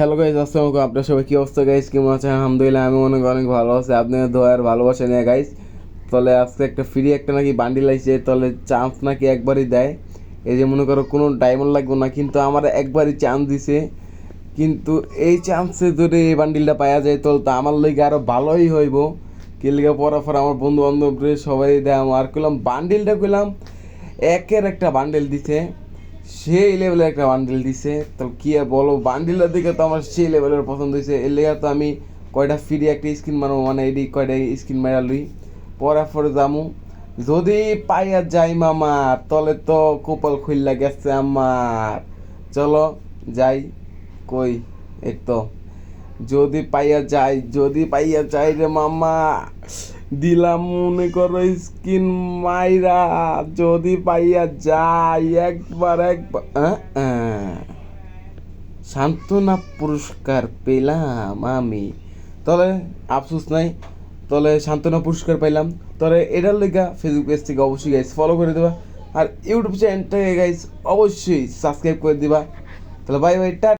Hello guys আসসালামু আপনার সবাই কী অবস্থা গাইজ কেমন আছেন? আলহামদুলিল্লাহ, আমি মনে অনেক অনেক ভালো আছি। আপনাদের দোয়ার ভালোবাসা নিয়ে গাইজ তাহলে আজকে একটা ফ্রি একটা নাকি বান্ডিল আইছে তাহলে চান্স নাকি একবারই দেয়। এই যে মনে করো কোনো ডায়মন্ড লাগবে না, কিন্তু আমার একবারই চান্স দিছে। কিন্তু এই চান্সে যদি এই বান্ডিলটা পাওয়া যায়, তাহলে তো আমার লেগে আরও ভালোই হইব। কি লেগে পড়ার পর আমার বন্ধু বান্ধব সবাই দেয় আর করলাম বান্ডিলটা করলাম একের একটা বান্ডিল দিছে। সেই লেভেলের একটা বান্ডিল দিছে। তো কি আর বলো বান্ডিলের দিকে তো আমার সেই লেভেলের পছন্দ হয়েছে। এর লেগে তো আমি কয়টা ফ্রি একটা স্ক্রিন মারবো মানে এডি কয়টা স্ক্রিন মারা লই। পরে পরে যামু যদি পাইয়া যাই মামা, তলে তো কপাল খুললা গেছে আমার। চলো যাই, কই, এই তো। যদি পাইয়া যাই, যদি পাইয়া যাই রে মামা। দিলাম মনে করো স্কিন মাইরা, যদি পাইয়া যাই, একবার একবার। সান্ত্বনা পুরস্কার পেলাম আমি। তাহলে আফসোস নাই তাহলে সান্ত্বনা পুরস্কার পাইলাম। তাহলে এটার লেগা ফেসবুক পেজ থেকে অবশ্যই গাইস ফলো করে দেবা। আর ইউটিউব চ্যানেলটাকে গাইস অবশ্যই সাবস্ক্রাইব করে দিবা। তাহলে বাই বাই টা